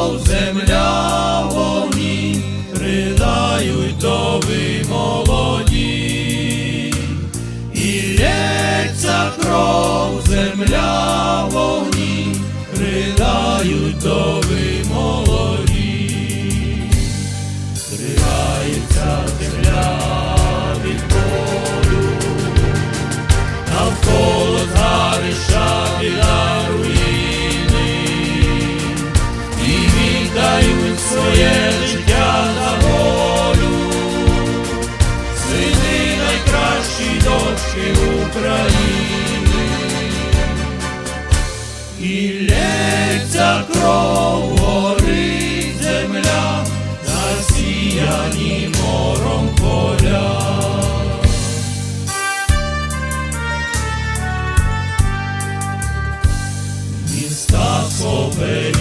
впав земля. наші України і лється кров горить земля, засіяні мором поля. Міста собі.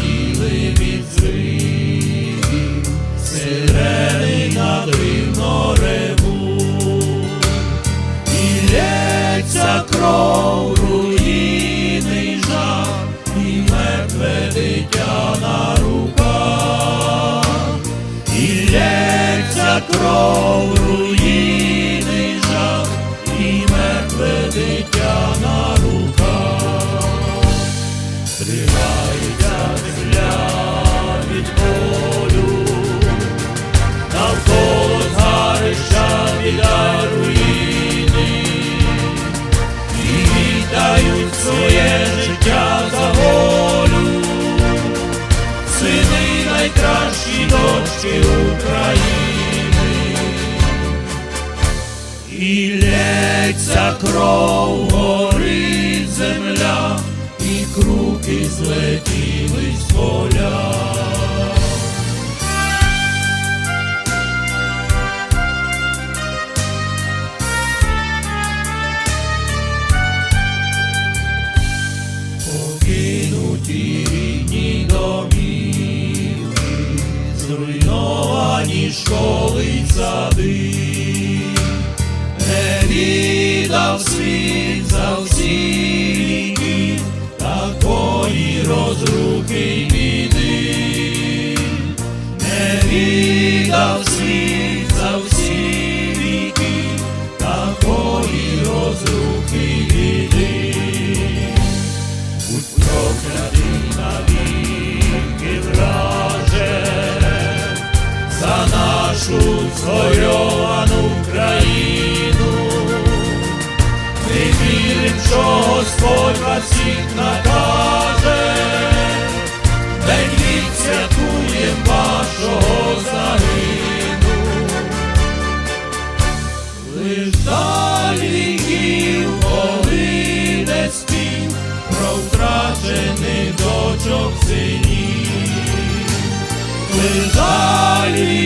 нашій дочки України і лється кров горить земля, і круки злетіли з поля. колить сади, не відав світ за всі, такої розруки. нашу згорьовану країну, ми вірим, що Господь вас всіх накаже, день відсвятує вашого загину, лиш далі віків повине спів про втрачених дочок синів. Лежалі